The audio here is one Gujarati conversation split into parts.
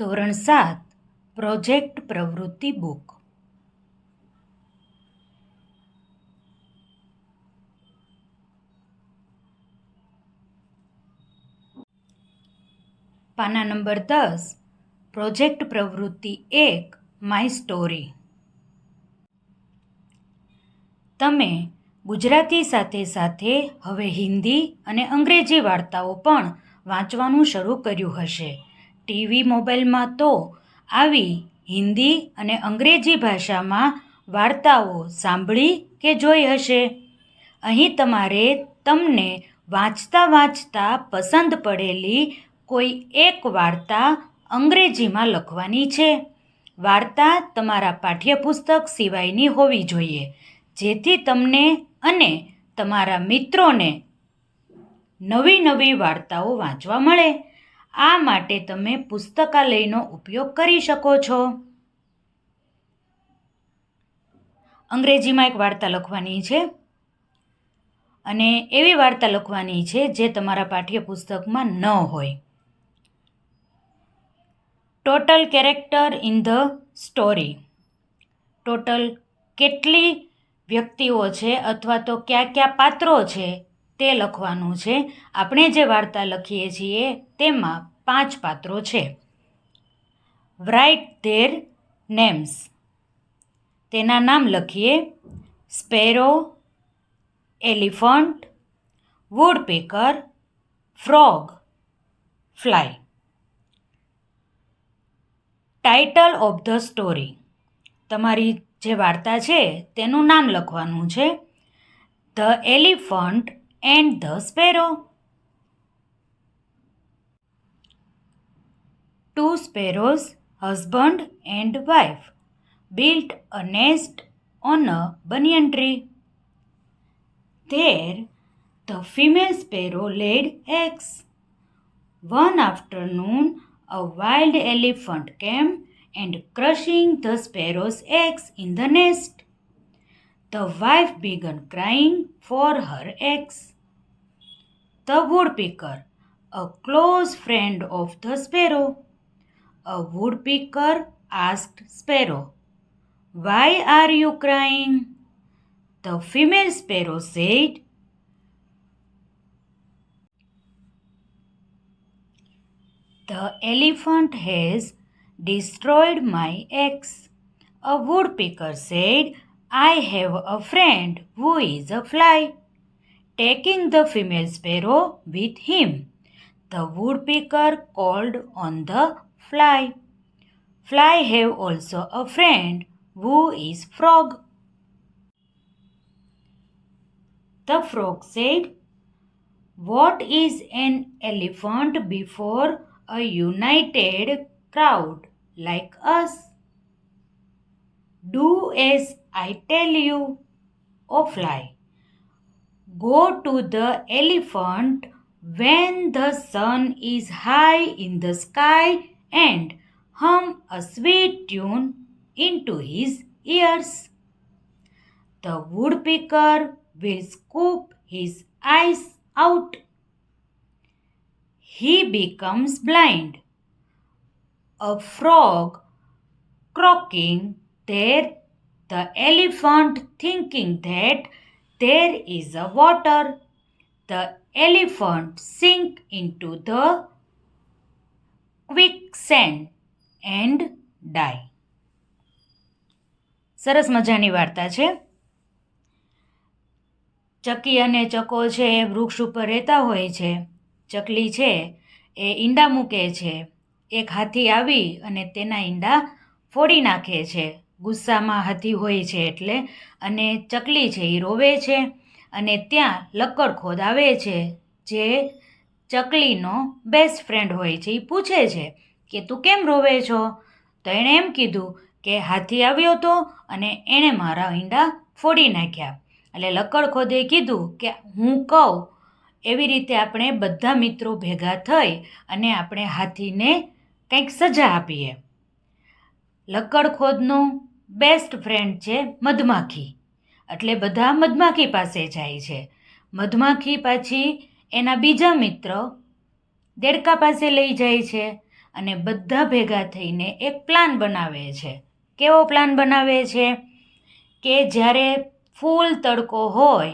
ધોરણ સાત, પ્રોજેક્ટ પ્રવૃત્તિ બુક. પાના નંબર દસ, પ્રોજેક્ટ પ્રવૃત્તિ એક, માય સ્ટોરી. તમે ગુજરાતી સાથે સાથે હવે હિન્દી અને અંગ્રેજી વાર્તાઓ પણ વાંચવાનું શરૂ કર્યું હશે. ટીવી મોબાઈલમાં તો આવી હિન્દી અને અંગ્રેજી ભાષામાં વાર્તાઓ સાંભળી કે જોઈ હશે? અહીં તમારે તમને વાંચતા વાંચતા પસંદ પડેલી કોઈ એક વાર્તા અંગ્રેજીમાં લખવાની છે. વાર્તા તમારા પાઠ્યપુસ્તક સિવાયની હોવી જોઈએ, જેથી તમને અને તમારા મિત્રોને નવી નવી વાર્તાઓ વાંચવા મળે. આ માટે તમે પુસ્તકાલયનો ઉપયોગ કરી શકો છો. અંગ્રેજીમાં એક વાર્તા લખવાની છે. અને એવી વાર્તા લખવાની છે જે તમારા પાઠ્યપુસ્તકમાં ન હોય. Total character in the story total કેટલી વ્યક્તિઓ છે અથવા તો કયા કયા પાત્રો છે તે લખવાનું છે. આપણે જે વાર્તા લખીએ છીએ તેમાં પાંચ પાત્રો છે. રાઇટ ધેર નેમ્સ તેના નામ લખીએ. Sparrow elephant woodpecker frog fly title of the story તમારી જે વાર્તા છે તેનું નામ લખવાનું છે. The elephant and the sparrow. Two sparrows, husband and wife, built a nest on a banyan tree. There, the female sparrow laid eggs. One afternoon, a wild elephant came and crushing the sparrow's eggs in the nest. The wife began crying for her eggs. The woodpecker, a close friend of the sparrow, a woodpecker asked sparrow, "Why are you crying?" The female sparrow said, The elephant has destroyed my eggs. A woodpecker said, I have a friend who is a fly. Taking the female sparrow with him, the woodpecker called on the fly. Fly have also a friend who is frog. The frog said, What is an elephant before a united crowd like us? Do as I tell you, O fly. Go to the elephant when the sun is high in the sky and hum a sweet tune into his ears. The woodpecker will scoop his eyes out. He becomes blind. A frog croaking there, the elephant thinking that there is a water. The elephant sink into the quicksand and die. સરસ મજાની વાર્તા છે ચકી અને ચકો છે એ વૃક્ષ ઉપર રહેતા હોય છે ચકલી છે એ ઈંડા મૂકે છે એક હાથી આવી અને તેના ઈંડા ફોડી નાખે છે ગુસ્સામાં હાથી હોય છે એટલે અને ચકલી છે એ રોવે છે અને ત્યાં લક્કડખોદ આવે છે જે ચકલીનો બેસ્ટ ફ્રેન્ડ હોય છે. એ પૂછે છે કે તું કેમ રોવે છો? તો એણે એમ કીધું કે હાથી આવ્યો હતો અને એણે મારા ઈંડા ફોડી નાખ્યા. એટલે લક્કડખોદે કીધું કે હું કહું, એવી રીતે આપણે બધા મિત્રો ભેગા થઈ અને આપણે હાથીને કંઈક સજા આપીએ. લક્કડખોદનો બેસ્ટ ફ્રેન્ડ છે મધમાખી. એટલે બધા મધમાખી પાસે જાય છે. મધમાખી પાછી એના બીજા મિત્ર દેડકા પાસે લઈ જાય છે અને બધા ભેગા થઈને એક પ્લાન બનાવે છે. કેવો પ્લાન બનાવે છે? કે જ્યારે ફૂલ તડકો હોય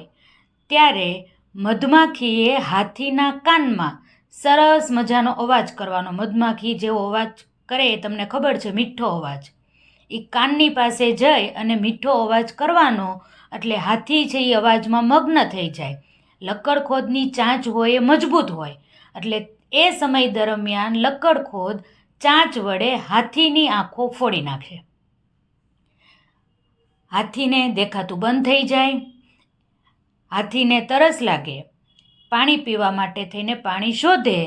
ત્યારે મધમાખીએ હાથીના કાનમાં સરસ મજાનો અવાજ કરવાનો. મધમાખી જેવો અવાજ કરે એ તમને ખબર છે, મીઠો અવાજ. એ કાનની પાસે જઈ અને મીઠો અવાજ કરવાનો, એટલે હાથી છે એ અવાજમાં મગ્ન થઈ જાય. લક્કડખોદની ચાંચ હોય એ મજબૂત હોય, એટલે એ સમય દરમિયાન લક્કડખોદ ચાંચ વડે હાથીની આંખો ફોડી નાખે. હાથીને દેખાતું બંધ થઈ જાય. હાથીને તરસ લાગે. પાણી પીવા માટે થઈને પાણી શોધે.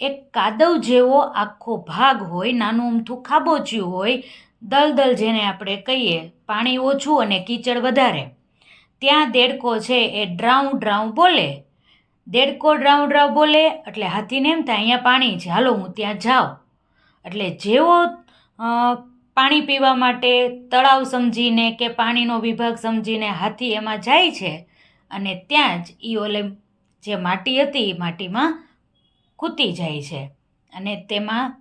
એક કાદવ જેવો આખો ભાગ હોય, નાનું અમથું ખાબોચિયું હોય દલદલ જેને આપણે કહીએ, પાણી ઓછું અને કીચડ વધારે. ત્યાં દેડકો છે એ ડ્રાઉ ડ્રાઉ બોલે. દેડકો ડ્રાઉ ડ્રાઉ બોલે, એટલે હાથીને એમ થાય, અહીંયા પાણી છે, હાલો હું ત્યાં જાઉં. એટલે જેવો પાણી પીવા માટે તળાવ સમજીને કે પાણીનો વિભાગ સમજીને હાથી એમાં જાય છે, અને ત્યાં જ એ ઓલે જે માટી હતી એ માટીમાં કૂતી જાય છે, અને તેમાં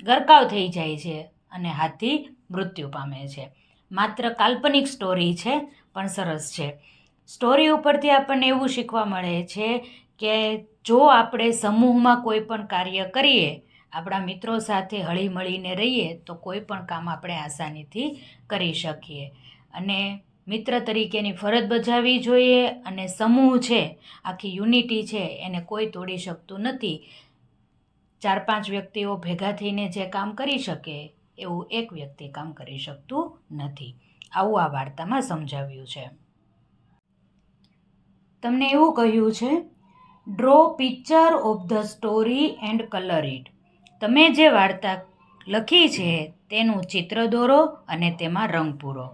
ગરકાવ થઈ જાય છે. અને હાથી મૃત્યુ પામે છે. માત્ર કાલ્પનિક સ્ટોરી છે, પણ સરસ છે. સ્ટોરી ઉપરથી આપણને એવું શીખવા મળે છે કે જો આપણે સમૂહમાં કોઈ પણ કાર્ય કરીએ, આપણા મિત્રો સાથે હળીમળીને રહીએ, તો કોઈ પણ કામ આપણે આસાનીથી કરી શકીએ. અને મિત્ર તરીકેની ફરજ બજાવવી જોઈએ અને સમૂહ છે, આખી યુનિટી છે, એને કોઈ તોડી શકતું નથી. ચાર પાંચ વ્યક્તિઓ ભેગા થઈને જે કામ કરી શકે એવું એક વ્યક્તિ કામ કરી શકતું નથી. આવું આ વાર્તામાં સમજાવ્યું છે. તમને એવું કહ્યું છે draw picture of the story and colour it તમે જે વાર્તા લખી છે, તેનું ચિત્ર દોરો અને તેમાં રંગ પૂરો.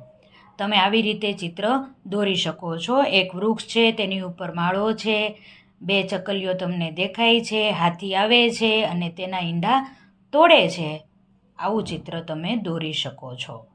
તમે આવી રીતે ચિત્ર દોરી શકો છો. એક વૃક્ષ છે, તેની ઉપર માળો છે, બે ચકલીઓ તમને દેખાય છે, હાથી આવે છે અને તેના ઈંડા તોડે છે. આવું ચિત્ર તમે દોરી શકો છો.